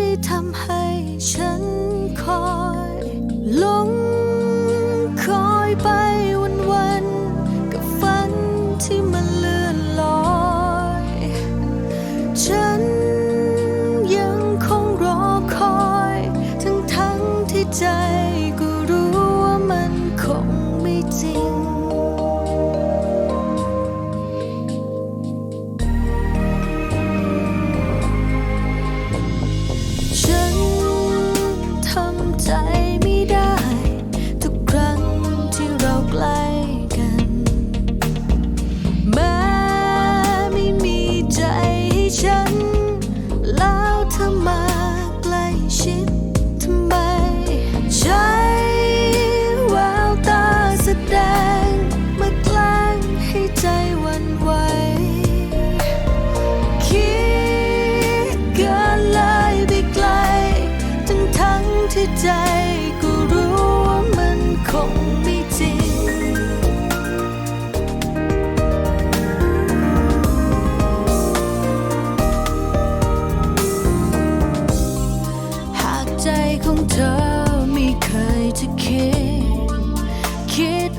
ได้ทำให้ฉันคอยหลง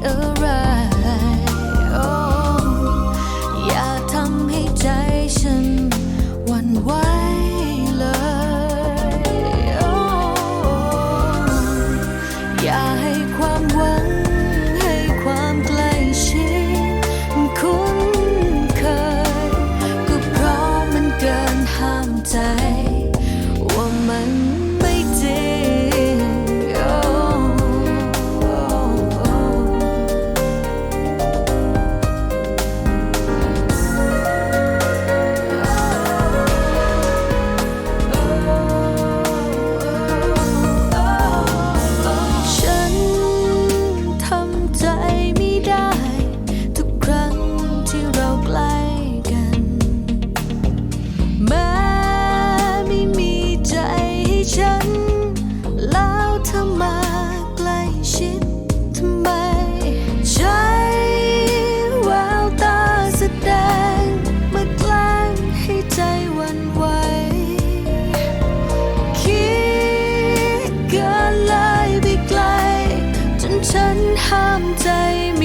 อะไร โอ้อย่าทำให้ใจฉันวันไวเลยโอ้อย่าให้ความหวัง ให้ความใกล้ชิดคุ้นเคย ก็เพราะมันเกินห้ามใจ ห้